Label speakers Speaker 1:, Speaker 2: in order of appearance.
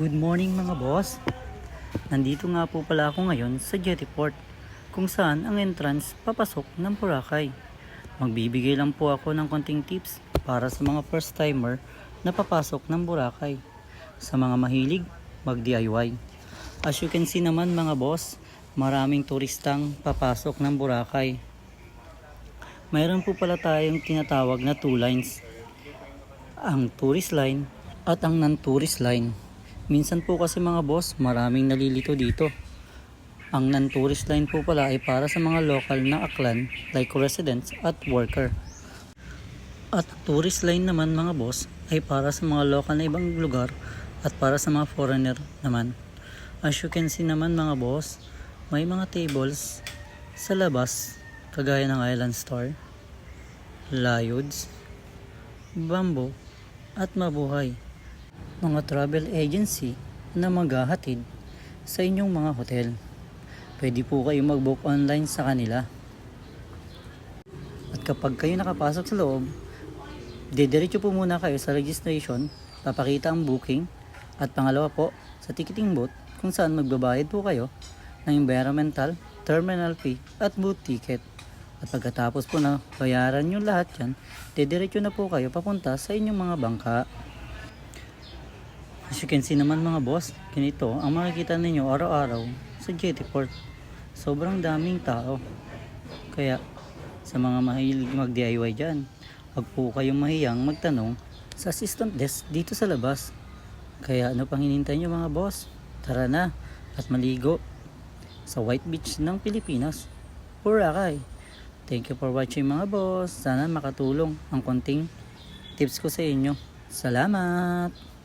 Speaker 1: Good morning mga boss. Nandito nga po pala ako ngayon sa Jettyport kung saan ang entrance papasok ng Boracay. Magbibigay lang po ako ng konting tips para sa mga first timer na papasok ng Boracay. Sa mga mahilig, mag DIY. As you can see naman mga boss, maraming turistang papasok ng Boracay. Mayroon po pala tayong tinatawag na two lines. Ang tourist line at ang non-tourist line. Minsan po kasi mga boss, maraming nalilito dito. Ang non-tourist line po pala ay para sa mga local na aklan like residents at worker. At tourist line naman mga boss ay para sa mga local na ibang lugar at para sa mga foreigner naman. As you can see naman mga boss, may mga tables sa labas kagaya ng Island Store, Layouds, Bamboo, at Mabuhay. Mga travel agency na maghahatid sa inyong mga hotel. Pwede po kayo mag-book online sa kanila. At kapag kayo nakapasok sa loob, didiretso po muna kayo sa registration, papakita ang booking, at pangalawa po, sa ticketing booth kung saan magbabayad po kayo ng environmental, terminal fee, at booth ticket. At pagkatapos po na bayaran nyo lahat yan, didiretso na po kayo papunta sa inyong mga bangka. You can see naman mga boss, ganito ang makikita ninyo araw-araw sa Jettyport. Sobrang daming tao. Kaya sa mga mahilig mag-DIY dyan, huwag po kayong mahiyang magtanong sa assistant desk dito sa labas. Kaya ano pang hinintay nyo mga boss? Tara na at maligo sa White Beach ng Pilipinas. Boracay! Thank you for watching mga boss. Sana makatulong ang konting tips ko sa inyo. Salamat!